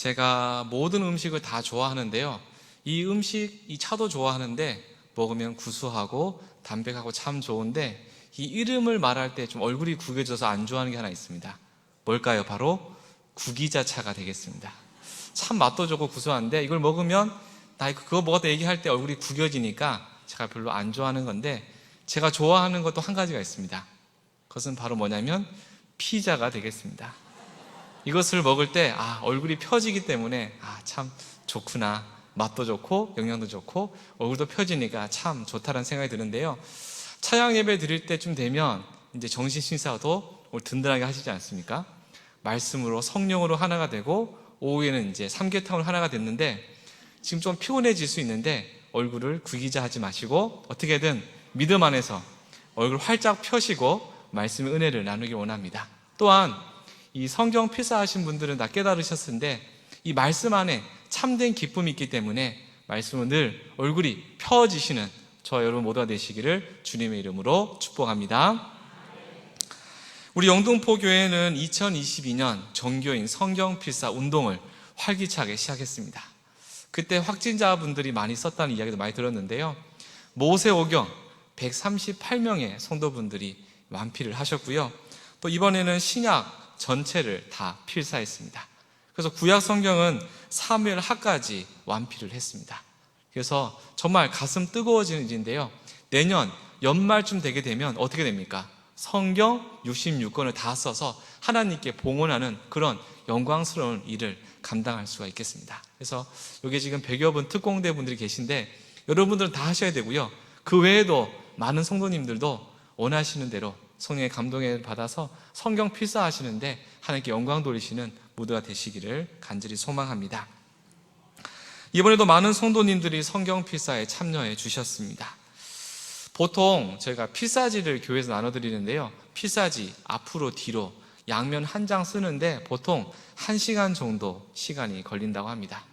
제가 모든 음식을 다 좋아하는데요. 이 음식, 이 차도 좋아하는데 먹으면 구수하고 담백하고 참 좋은데 이 이름을 말할 때 좀 얼굴이 구겨져서 안 좋아하는 게 하나 있습니다. 뭘까요? 바로 구기자 차가 되겠습니다. 참 맛도 좋고 구수한데 이걸 먹으면 나 그거 먹었다 얘기할 때 얼굴이 구겨지니까 제가 별로 안 좋아하는 건데 제가 좋아하는 것도 한 가지가 있습니다. 그것은 바로 뭐냐면 피자가 되겠습니다. 이것을 먹을 때 아, 얼굴이 펴지기 때문에 아, 참 좋구나. 맛도 좋고 영양도 좋고 얼굴도 펴지니까 참 좋다라는 생각이 드는데요. 차양 예배 드릴 때쯤 되면 이제 정신 오늘 든든하게 하시지 않습니까? 말씀으로 성령으로 하나가 되고 오후에는 이제 삼계탕으로 하나가 됐는데 지금 좀 피곤해질 수 있는데 얼굴을 구기자 하지 마시고 어떻게든 믿음 안에서 얼굴 활짝 펴시고 말씀의 은혜를 나누길 원합니다. 또한 이 성경 필사하신 분들은 다 깨달으셨는데 이 말씀 안에 참된 기쁨이 있기 때문에 말씀은 늘 얼굴이 펴지시는 저 여러분 모두가 되시기를 주님의 이름으로 축복합니다. 우리 영등포 교회는 2022년 정교인 성경 필사 운동을 활기차게 시작했습니다. 그때 확진자분들이 많이 썼다는 이야기도 많이 들었는데요. 모세오경 138명의 성도분들이 완피를 하셨고요. 또 이번에는 신약 전체를 다 필사했습니다. 그래서 구약 성경은 사무엘 하까지 완피를 했습니다. 그래서 정말 가슴 뜨거워지는 일인데요. 내년 연말쯤 되게 되면 어떻게 됩니까? 성경 66권을 다 써서 하나님께 봉헌하는 그런 영광스러운 일을 감당할 수가 있겠습니다. 그래서 여기 지금 100여 분 특공대 분들이 계신데 여러분들은 다 하셔야 되고요. 그 외에도 많은 성도님들도 원하시는 대로 성령의 감동을 받아서 성경 필사하시는데 하나님께 영광 돌리시는 모두가 되시기를 간절히 소망합니다. 이번에도 많은 성도님들이 성경 필사에 참여해 주셨습니다. 보통 저희가 필사지를 교회에서 나눠드리는데요. 필사지 앞으로 뒤로 양면 한 장 쓰는데 보통 한 시간 정도 시간이 걸린다고 합니다.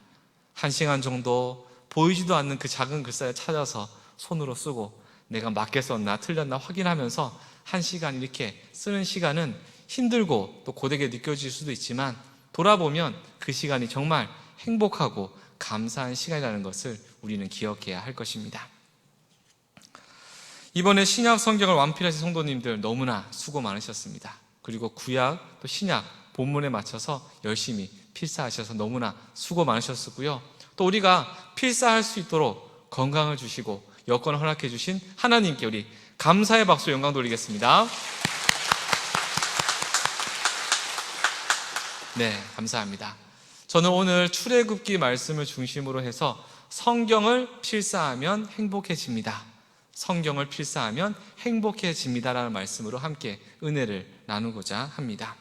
한 시간 정도 보이지도 않는 그 작은 글자를 찾아서 손으로 쓰고 내가 맞게 썼나 틀렸나 확인하면서 한 시간 이렇게 쓰는 시간은 힘들고 또 고되게 느껴질 수도 있지만 돌아보면 그 시간이 정말 행복하고 감사한 시간이라는 것을 우리는 기억해야 할 것입니다. 이번에 신약 성경을 완필하신 성도님들 너무나 수고 많으셨습니다. 그리고 구약 또 신약 본문에 맞춰서 열심히 필사하셔서 너무나 수고 많으셨고요. 또 우리가 필사할 수 있도록 건강을 주시고 여건을 허락해 주신 하나님께 우리 감사의 박수 영광 돌리겠습니다. 네, 감사합니다. 저는 오늘 출애굽기 말씀을 중심으로 해서 성경을 필사하면 행복해집니다. 성경을 필사하면 행복해집니다라는 말씀으로 함께 은혜를 나누고자 합니다.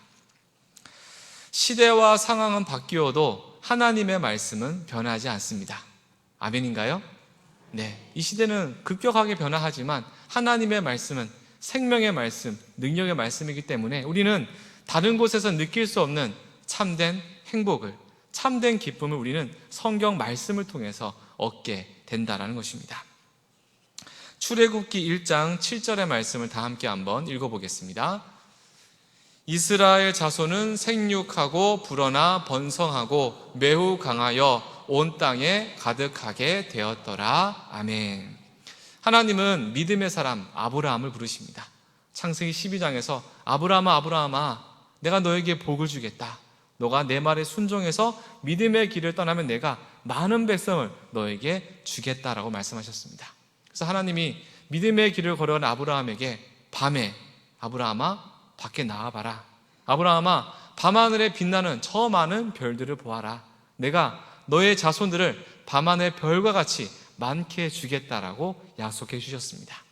시대와 상황은 바뀌어도 하나님의 말씀은 변하지 않습니다. 아멘인가요? 네. 이 시대는 급격하게 변화하지만 하나님의 말씀은 생명의 말씀, 능력의 말씀이기 때문에 우리는 다른 곳에서 느낄 수 없는 참된 행복을, 참된 기쁨을 우리는 성경 말씀을 통해서 얻게 된다라는 것입니다. 출애굽기 1장 7절의 말씀을 다 함께 한번 읽어보겠습니다. 이스라엘 자손은 생육하고 불어나 번성하고 매우 강하여 온 땅에 가득하게 되었더라. 아멘. 하나님은 믿음의 사람 아브라함을 부르십니다. 창세기 12장에서 아브라함아 아브라함아 내가 너에게 복을 주겠다. 너가 내 말에 순종해서 믿음의 길을 떠나면 내가 많은 백성을 너에게 주겠다라고 말씀하셨습니다. 그래서 하나님이 믿음의 길을 걸어간 아브라함에게 밤에 아브라함아 밖에 나와봐라. 아브라함아 밤하늘에 빛나는 저 많은 별들을 보아라. 내가 너의 자손들을 밤하늘의 별과 같이 많게 주겠다라고 약속해 주셨습니다.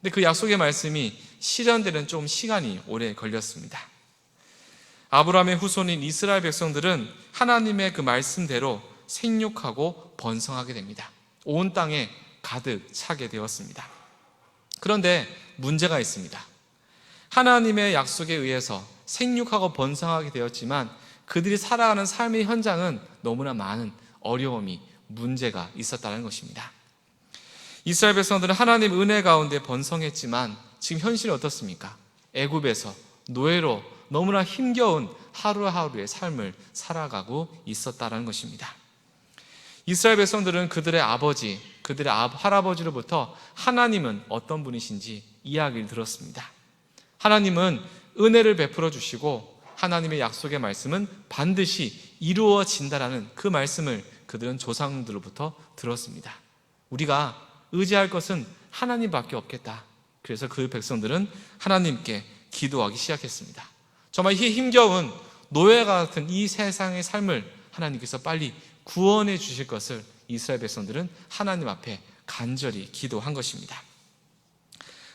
근데 그 약속의 말씀이 실현되는 좀 시간이 오래 걸렸습니다. 아브라함의 후손인 이스라엘 백성들은 하나님의 그 말씀대로 생육하고 번성하게 됩니다. 온 땅에 가득 차게 되었습니다. 그런데 문제가 있습니다. 하나님의 약속에 의해서 생육하고 번성하게 되었지만 그들이 살아가는 삶의 현장은 너무나 많은 어려움이 문제가 있었다는 것입니다. 이스라엘 백성들은 하나님 은혜 가운데 번성했지만 지금 현실이 어떻습니까? 애굽에서 노예로 너무나 힘겨운 하루하루의 삶을 살아가고 있었다라는 것입니다. 이스라엘 백성들은 그들의 아버지, 그들의 아- 할아버지로부터 하나님은 어떤 분이신지 이야기를 들었습니다. 하나님은 은혜를 베풀어 주시고 하나님의 약속의 말씀은 반드시 이루어진다라는 그 말씀을 그들은 조상들로부터 들었습니다. 우리가 의지할 것은 하나님밖에 없겠다. 그래서 그 백성들은 하나님께 기도하기 시작했습니다. 정말 이 힘겨운 노예가 같은 이 세상의 삶을 하나님께서 빨리 구원해 주실 것을 이스라엘 백성들은 하나님 앞에 간절히 기도한 것입니다.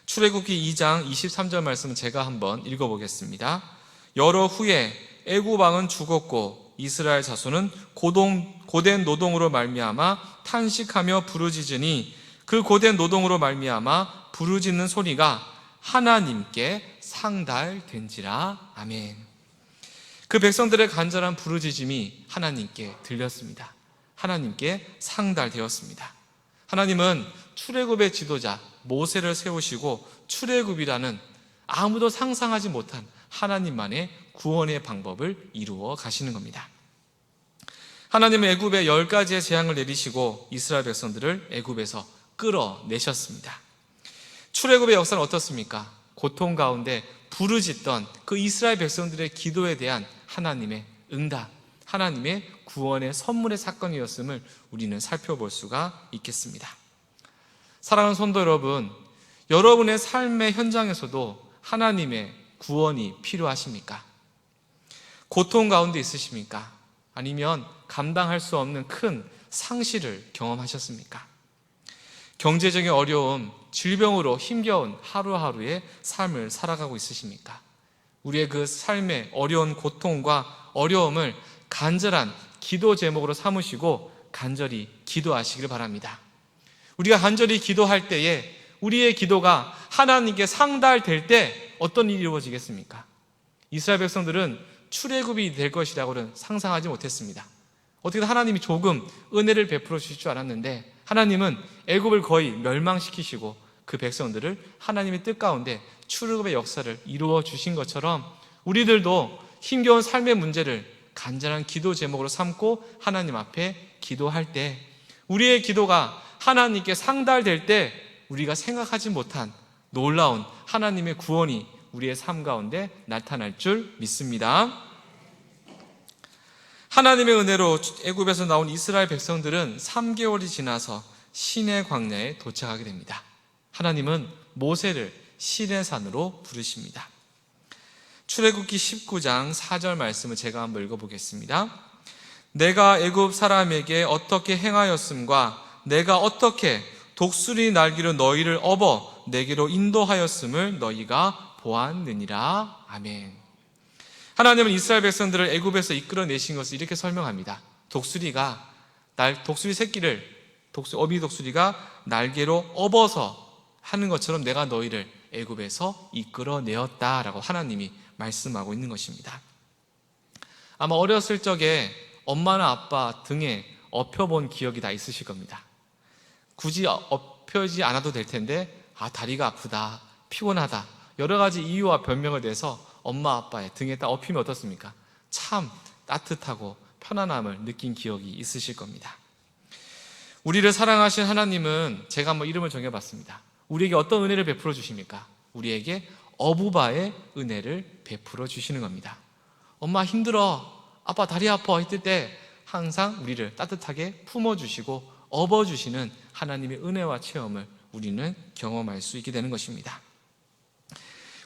출애굽기 2장 23절 말씀은 제가 한번 읽어보겠습니다. 여러 후에 애굽 왕은 죽었고 이스라엘 자손은 고동, 고된 노동으로 말미암아 탄식하며 부르짖으니 그 고된 노동으로 말미암아 부르짖는 소리가 하나님께 상달된지라 아멘. 그 백성들의 간절한 부르짖음이 하나님께 들렸습니다. 하나님께 상달되었습니다. 하나님은 출애굽의 지도자 모세를 세우시고 출애굽이라는 아무도 상상하지 못한 하나님만의 구원의 방법을 이루어 가시는 겁니다. 하나님은 애굽에 열 가지의 재앙을 내리시고 이스라엘 백성들을 애굽에서 끌어내셨습니다. 출애굽의 역사는 어떻습니까? 고통 가운데 부르짖던 그 이스라엘 백성들의 기도에 대한 하나님의 응답, 하나님의 구원의 선물의 사건이었음을 우리는 살펴볼 수가 있겠습니다. 사랑하는 성도 여러분, 여러분의 삶의 현장에서도 하나님의 구원이 필요하십니까? 고통 가운데 있으십니까? 아니면 감당할 수 없는 큰 상실을 경험하셨습니까? 경제적인 어려움, 질병으로 힘겨운 하루하루의 삶을 살아가고 있으십니까? 우리의 그 삶의 어려운 고통과 어려움을 간절한 기도 제목으로 삼으시고 간절히 기도하시길 바랍니다. 우리가 간절히 기도할 때에 우리의 기도가 하나님께 상달될 때 어떤 일이 이루어지겠습니까? 이스라엘 백성들은 출애굽이 될 것이라고는 상상하지 못했습니다. 어떻게 하나님이 조금 은혜를 베풀어 주실 줄 알았는데 하나님은 애굽을 거의 멸망시키시고 그 백성들을 하나님의 뜻 가운데 출애굽의 역사를 이루어 주신 것처럼 우리들도 힘겨운 삶의 문제를 간절한 기도 제목으로 삼고 하나님 앞에 기도할 때 우리의 기도가 하나님께 상달될 때 우리가 생각하지 못한 놀라운 하나님의 구원이 우리의 삶 가운데 나타날 줄 믿습니다. 하나님의 은혜로 애굽에서 나온 이스라엘 백성들은 3개월이 지나서 시내 광야에 도착하게 됩니다. 하나님은 모세를 시내산으로 부르십니다. 출애굽기 19장 4절 말씀을 제가 한번 읽어보겠습니다. 내가 애굽 사람에게 어떻게 행하였음과 내가 어떻게 독수리 날기로 너희를 업어 내게로 인도하였음을 너희가 보았느니라. 아멘. 하나님은 이스라엘 백성들을 애굽에서 이끌어내신 것을 이렇게 설명합니다. 독수리가 날 독수리 새끼를 독수 어미 독수리가 날개로 업어서 하는 것처럼 내가 너희를 애굽에서 이끌어내었다라고 하나님이 말씀하고 있는 것입니다. 아마 어렸을 적에 엄마나 아빠 등에 업혀본 기억이 다 있으실 겁니다. 굳이 업혀지 않아도 될 텐데 아 다리가 아프다, 피곤하다 여러 가지 이유와 변명을 대서 엄마 아빠의 등에 딱 업히면 어떻습니까? 참 따뜻하고 편안함을 느낀 기억이 있으실 겁니다. 우리를 사랑하신 하나님은 제가 한번 이름을 정해봤습니다. 우리에게 어떤 은혜를 베풀어 주십니까? 우리에게 어부바의 은혜를 베풀어 주시는 겁니다. 엄마 힘들어, 아빠 다리 아파 했을 때 항상 우리를 따뜻하게 품어주시고 업어주시는 하나님의 은혜와 체험을 우리는 경험할 수 있게 되는 것입니다.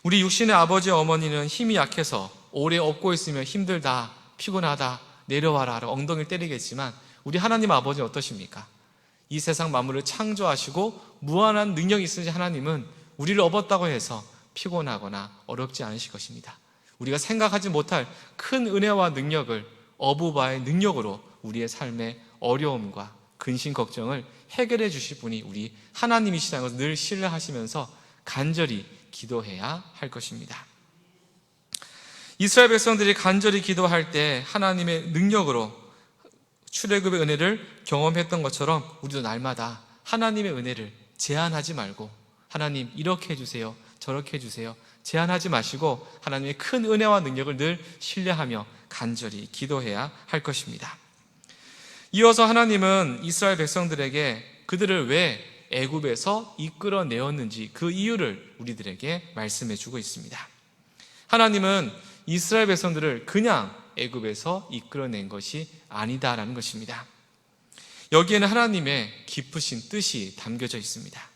우리 육신의 아버지 어머니는 힘이 약해서 오래 업고 있으면 힘들다, 피곤하다, 내려와라 엉덩이를 때리겠지만 우리 하나님 아버지 어떠십니까? 이 세상 만물을 창조하시고 무한한 능력이 있으신 하나님은 우리를 업었다고 해서 피곤하거나 어렵지 않으실 것입니다. 우리가 생각하지 못할 큰 은혜와 능력을 어부바의 능력으로 우리의 삶의 어려움과 근심 걱정을 해결해 주실 분이 우리 하나님이시라는 것을 늘 신뢰하시면서 간절히 기도해야 할 것입니다. 이스라엘 백성들이 간절히 기도할 때 하나님의 능력으로 출애굽의 은혜를 경험했던 것처럼 우리도 날마다 하나님의 은혜를 제한하지 말고 하나님 이렇게 해주세요 저렇게 해주세요 제한하지 마시고 하나님의 큰 은혜와 능력을 늘 신뢰하며 간절히 기도해야 할 것입니다. 이어서 하나님은 이스라엘 백성들에게 그들을 왜 애굽에서 이끌어 내었는지 그 이유를 우리들에게 말씀해 주고 있습니다. 하나님은 이스라엘 백성들을 그냥 애굽에서 이끌어낸 것이 아니다라는 것입니다. 여기에는 하나님의 깊으신 뜻이 담겨져 있습니다.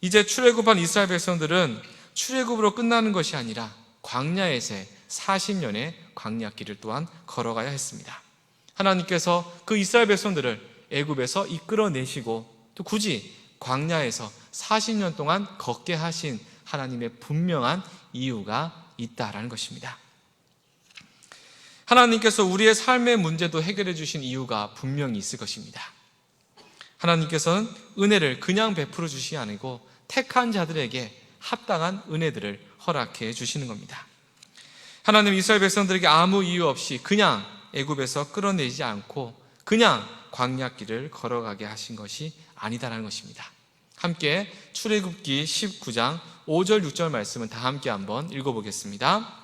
이제 출애굽한 이스라엘 백성들은 출애굽으로 끝나는 것이 아니라 광야에서 40년의 광야길을 또한 걸어가야 했습니다. 하나님께서 그 이스라엘 백성들을 애굽에서 이끌어내시고 또 굳이 광야에서 40년 동안 걷게 하신 하나님의 분명한 이유가 있다라는 것입니다. 하나님께서 우리의 삶의 문제도 해결해 주신 이유가 분명히 있을 것입니다. 하나님께서는 은혜를 그냥 베풀어 주시지 아니고 택한 자들에게 합당한 은혜들을 허락해 주시는 겁니다. 하나님 이스라엘 백성들에게 아무 이유 없이 그냥 애굽에서 끌어내지 않고 그냥 광야길을 걸어가게 하신 것이 아니다라는 것입니다. 함께 출애굽기 19장 5절 6절 말씀은 다 함께 한번 읽어보겠습니다.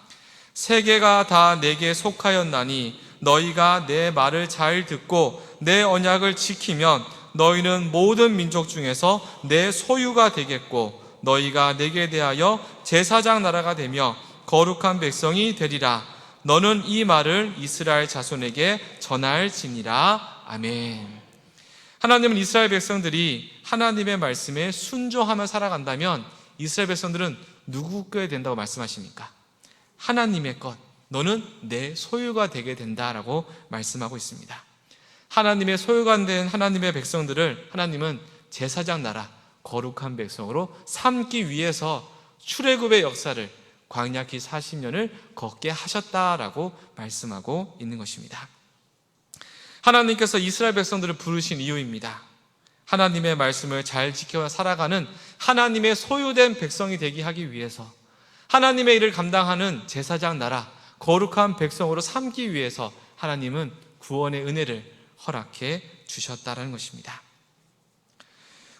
세계가 다 내게 속하였나니 너희가 내 말을 잘 듣고 내 언약을 지키면 너희는 모든 민족 중에서 내 소유가 되겠고 너희가 내게 대하여 제사장 나라가 되며 거룩한 백성이 되리라. 너는 이 말을 이스라엘 자손에게 전할지니라. 아멘. 하나님은 이스라엘 백성들이 하나님의 말씀에 순종하며 살아간다면 이스라엘 백성들은 누구 께 된다고 말씀하십니까? 하나님의 것, 너는 내 소유가 되게 된다라고 말씀하고 있습니다. 하나님의 소유가 된 하나님의 백성들을 하나님은 제사장 나라, 거룩한 백성으로 삼기 위해서 출애굽의 역사를 광야기 40년을 걷게 하셨다라고 말씀하고 있는 것입니다. 하나님께서 이스라엘 백성들을 부르신 이유입니다. 하나님의 말씀을 잘 지켜 살아가는 하나님의 소유된 백성이 되게 하기 위해서 하나님의 일을 감당하는 제사장 나라, 거룩한 백성으로 삼기 위해서 하나님은 구원의 은혜를 허락해 주셨다는 것입니다.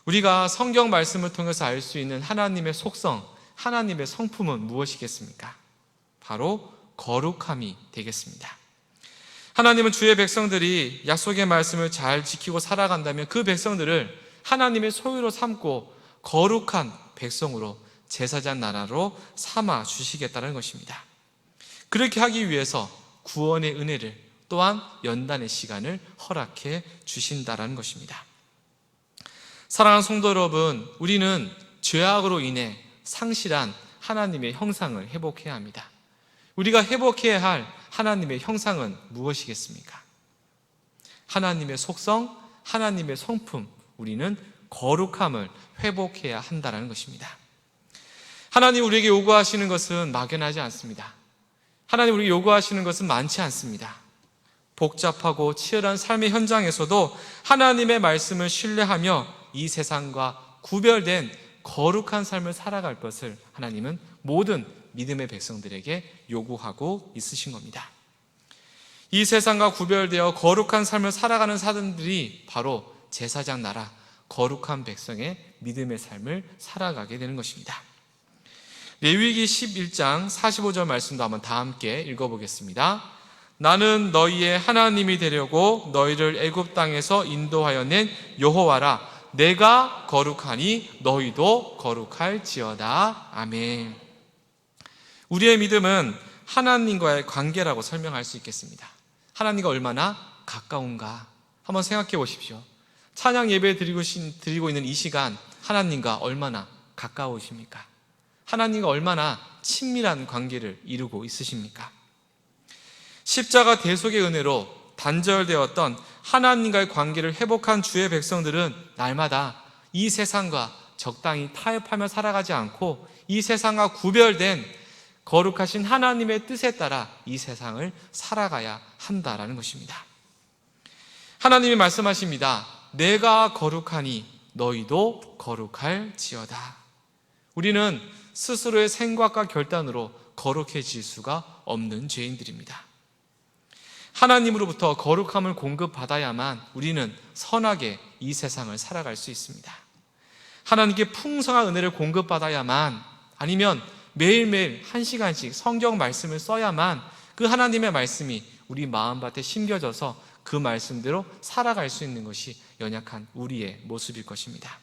우리가 성경 말씀을 통해서 알 수 있는 하나님의 속성, 하나님의 성품은 무엇이겠습니까? 바로 거룩함이 되겠습니다. 하나님은 주의 백성들이 약속의 말씀을 잘 지키고 살아간다면 그 백성들을 하나님의 소유로 삼고 거룩한 백성으로 제사장 나라로 삼아 주시겠다는 것입니다. 그렇게 하기 위해서 구원의 은혜를 또한 연단의 시간을 허락해 주신다라는 것입니다. 사랑하는 성도 여러분, 우리는 죄악으로 인해 상실한 하나님의 형상을 회복해야 합니다. 우리가 회복해야 할 하나님의 형상은 무엇이겠습니까? 하나님의 속성, 하나님의 성품, 우리는 거룩함을 회복해야 한다는 것입니다. 하나님 우리에게 요구하시는 것은 막연하지 않습니다. 하나님 우리에게 요구하시는 것은 많지 않습니다. 복잡하고 치열한 삶의 현장에서도 하나님의 말씀을 신뢰하며 이 세상과 구별된 거룩한 삶을 살아갈 것을 하나님은 모든 믿음의 백성들에게 요구하고 있으신 겁니다. 이 세상과 구별되어 거룩한 삶을 살아가는 사람들이 바로 제사장 나라, 거룩한 백성의 믿음의 삶을 살아가게 되는 것입니다. 레위기 11장 45절 말씀도 한번 다 함께 읽어보겠습니다. 나는 너희의 하나님이 되려고 너희를 애굽 땅에서 인도하여 낸 여호와라 내가 거룩하니 너희도 거룩할지어다. 아멘. 우리의 믿음은 하나님과의 관계라고 설명할 수 있겠습니다. 하나님과 얼마나 가까운가 한번 생각해 보십시오. 찬양 예배 드리고, 드리고 있는 이 시간 하나님과 얼마나 가까우십니까? 하나님과 얼마나 친밀한 관계를 이루고 있으십니까? 십자가 대속의 은혜로 단절되었던 하나님과의 관계를 회복한 주의 백성들은 날마다 이 세상과 적당히 타협하며 살아가지 않고 이 세상과 구별된 거룩하신 하나님의 뜻에 따라 이 세상을 살아가야 한다라는 것입니다. 하나님이 말씀하십니다. 내가 거룩하니 너희도 거룩할지어다. 우리는 스스로의 생각과 결단으로 거룩해질 수가 없는 죄인들입니다. 하나님으로부터 거룩함을 공급받아야만 우리는 선하게 이 세상을 살아갈 수 있습니다. 하나님께 풍성한 은혜를 공급받아야만 아니면 매일매일 한 시간씩 성경 말씀을 써야만 그 하나님의 말씀이 우리 마음밭에 심겨져서 그 말씀대로 살아갈 수 있는 것이 연약한 우리의 모습일 것입니다.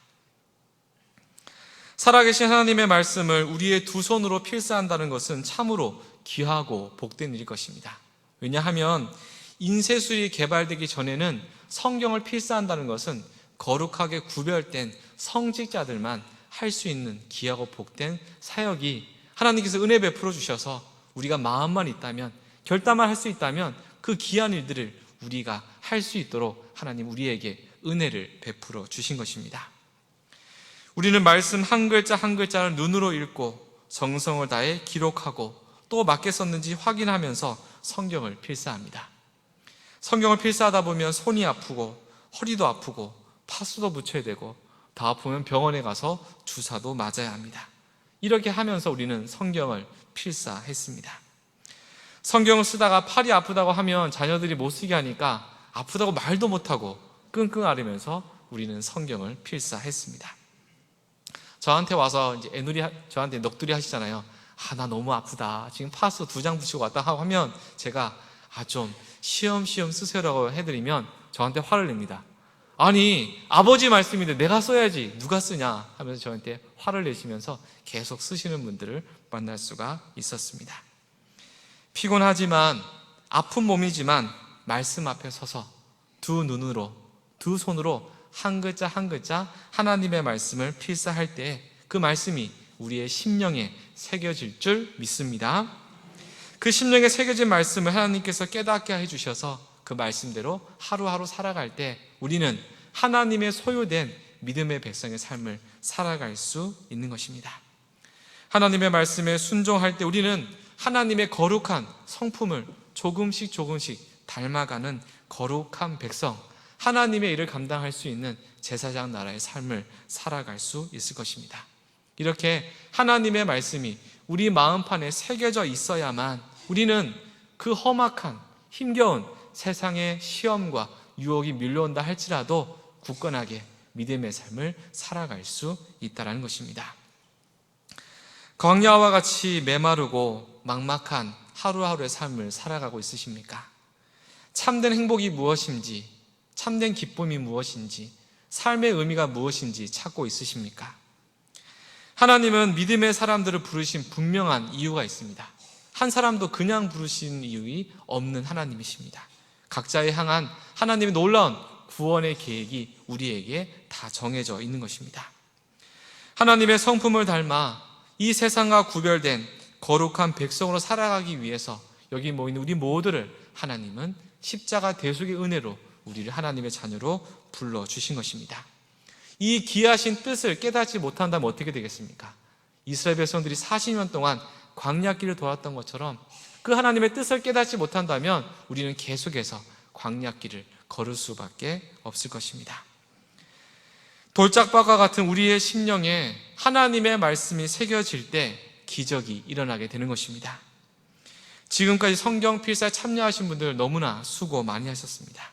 살아계신 하나님의 말씀을 우리의 두 손으로 필사한다는 것은 참으로 귀하고 복된 일일 것입니다. 왜냐하면 인쇄술이 개발되기 전에는 성경을 필사한다는 것은 거룩하게 구별된 성직자들만 할 수 있는 귀하고 복된 사역이 하나님께서 은혜 베풀어 주셔서 우리가 마음만 있다면 결단만 할 수 있다면 그 귀한 일들을 우리가 할 수 있도록 하나님 우리에게 은혜를 베풀어 주신 것입니다. 우리는 말씀 한 글자 한 글자를 눈으로 읽고 정성을 다해 기록하고 또 맞게 썼는지 확인하면서 성경을 필사합니다. 성경을 필사하다 보면 손이 아프고 허리도 아프고 파스도 붙여야 되고 더 아프면 병원에 가서 주사도 맞아야 합니다. 이렇게 하면서 우리는 성경을 필사했습니다. 성경을 쓰다가 팔이 아프다고 하면 자녀들이 못 쓰게 하니까 아프다고 말도 못하고 끙끙 앓으면서 우리는 성경을 필사했습니다. 저한테 와서 이제 애누리 하- 저한테 넋두리 하시잖아요. 아, 나 너무 아프다. 지금 파스 두 장 붙이고 왔다 하고 하면 제가 아, 좀 시험시험 쓰세요라고 해드리면 저한테 화를 냅니다. 아니, 아버지 말씀인데 내가 써야지. 누가 쓰냐? 하면서 저한테 화를 내시면서 계속 쓰시는 분들을 만날 수가 있었습니다. 피곤하지만 아픈 몸이지만 말씀 앞에 서서 두 눈으로 두 손으로 한 글자 한 글자 하나님의 말씀을 필사할 때 그 말씀이 우리의 심령에 새겨질 줄 믿습니다. 그 심령에 새겨진 말씀을 하나님께서 깨닫게 해 주셔서 그 말씀대로 하루하루 살아갈 때 우리는 하나님의 소유된 믿음의 백성의 삶을 살아갈 수 있는 것입니다. 하나님의 말씀에 순종할 때 우리는 하나님의 거룩한 성품을 조금씩 조금씩 닮아가는 거룩한 백성, 하나님의 일을 감당할 수 있는 제사장 나라의 삶을 살아갈 수 있을 것입니다. 이렇게 하나님의 말씀이 우리 마음판에 새겨져 있어야만 우리는 그 험악한 힘겨운 세상의 시험과 유혹이 밀려온다 할지라도 굳건하게 믿음의 삶을 살아갈 수 있다는 것입니다. 광야와 같이 메마르고 막막한 하루하루의 삶을 살아가고 있으십니까? 참된 행복이 무엇인지, 참된 기쁨이 무엇인지, 삶의 의미가 무엇인지 찾고 있으십니까? 하나님은 믿음의 사람들을 부르신 분명한 이유가 있습니다. 한 사람도 그냥 부르신 이유이 없는 하나님이십니다. 각자에 향한 하나님의 놀라운 구원의 계획이 우리에게 다 정해져 있는 것입니다. 하나님의 성품을 닮아 이 세상과 구별된 거룩한 백성으로 살아가기 위해서 여기 모인 우리 모두를 하나님은 십자가 대속의 은혜로 우리를 하나님의 자녀로 불러 주신 것입니다. 이 귀하신 뜻을 깨닫지 못한다면 어떻게 되겠습니까? 이스라엘 백성들이 40년 동안 광야길을 돌았던 것처럼 그 하나님의 뜻을 깨닫지 못한다면 우리는 계속해서 광야길을 걸을 수밖에 없을 것입니다. 돌짝밭과 같은 우리의 심령에 하나님의 말씀이 새겨질 때 기적이 일어나게 되는 것입니다. 지금까지 성경 필사에 참여하신 분들 너무나 수고 많이 하셨습니다.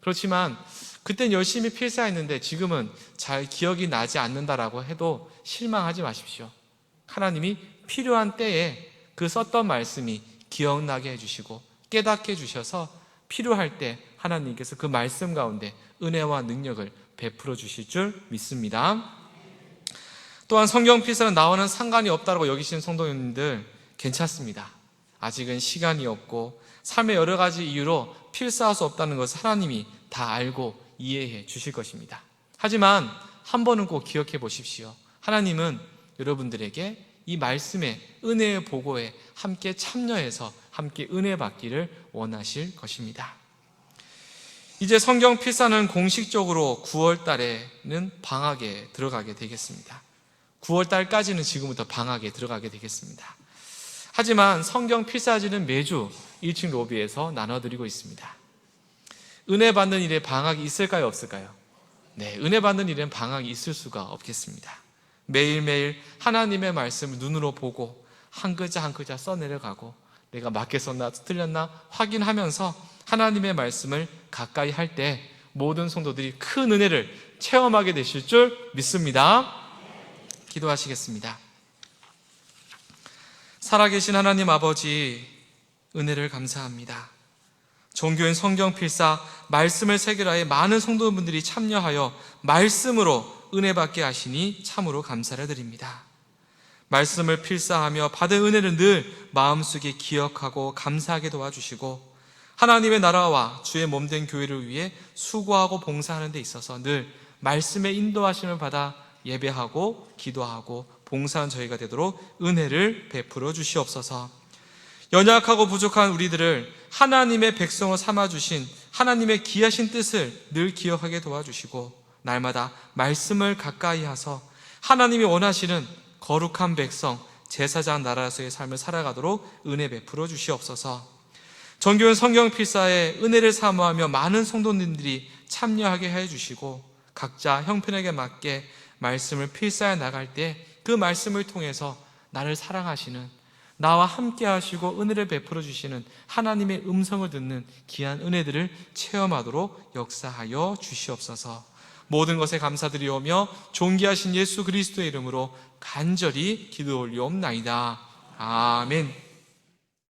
그렇지만 그땐 열심히 필사했는데 지금은 잘 기억이 나지 않는다라고 해도 실망하지 마십시오. 하나님이 필요한 때에 그 썼던 말씀이 기억나게 해주시고 깨닫게 해주셔서 필요할 때 하나님께서 그 말씀 가운데 은혜와 능력을 베풀어 주실 줄 믿습니다. 또한 성경 필사는 나와는 상관이 없다고 여기시는 성도님들 괜찮습니다. 아직은 시간이 없고 삶의 여러 가지 이유로 필사할 수 없다는 것을 하나님이 다 알고 이해해 주실 것입니다. 하지만 한 번은 꼭 기억해 보십시오. 하나님은 여러분들에게 이 말씀의 은혜의 보고에 함께 참여해서 함께 은혜 받기를 원하실 것입니다. 이제 성경 필사는 공식적으로 9월 달에는 방학에 들어가게 되겠습니다. 9월 달까지는 지금부터 방학에 들어가게 되겠습니다. 하지만 성경 필사지는 매주 1층 로비에서 나눠드리고 있습니다. 은혜 받는 일에 방학이 있을까요? 없을까요? 네, 은혜 받는 일엔 방학이 있을 수가 없겠습니다. 매일매일 하나님의 말씀을 눈으로 보고 한 글자 한 글자 써내려가고 내가 맞게 썼나 틀렸나 확인하면서 하나님의 말씀을 가까이 할 때 모든 성도들이 큰 은혜를 체험하게 되실 줄 믿습니다. 기도하시겠습니다. 살아계신 하나님 아버지 은혜를 감사합니다. 종교인 성경 필사 말씀을 세계라에 많은 성도분들이 참여하여 말씀으로 은혜 받게 하시니 참으로 감사를 드립니다. 말씀을 필사하며 받은 은혜를 늘 마음속에 기억하고 감사하게 도와주시고 하나님의 나라와 주의 몸된 교회를 위해 수고하고 봉사하는 데 있어서 늘 말씀의 인도하심을 받아 예배하고 기도하고 봉사한 저희가 되도록 은혜를 베풀어 주시옵소서. 연약하고 부족한 우리들을 하나님의 백성으로 삼아 주신 하나님의 귀하신 뜻을 늘 기억하게 도와주시고 날마다 말씀을 가까이 하서 하나님이 원하시는 거룩한 백성 제사장 나라에서의 삶을 살아가도록 은혜 베풀어 주시옵소서. 정교원 성경 필사에 은혜를 사모하며 많은 성도님들이 참여하게 해 주시고 각자 형편에게 맞게 말씀을 필사해 나갈 때 그 말씀을 통해서 나를 사랑하시는 나와 함께 하시고 은혜를 베풀어 주시는 하나님의 음성을 듣는 귀한 은혜들을 체험하도록 역사하여 주시옵소서. 모든 것에 감사드리오며 존귀하신 예수 그리스도의 이름으로 간절히 기도 올리옵나이다. 아멘.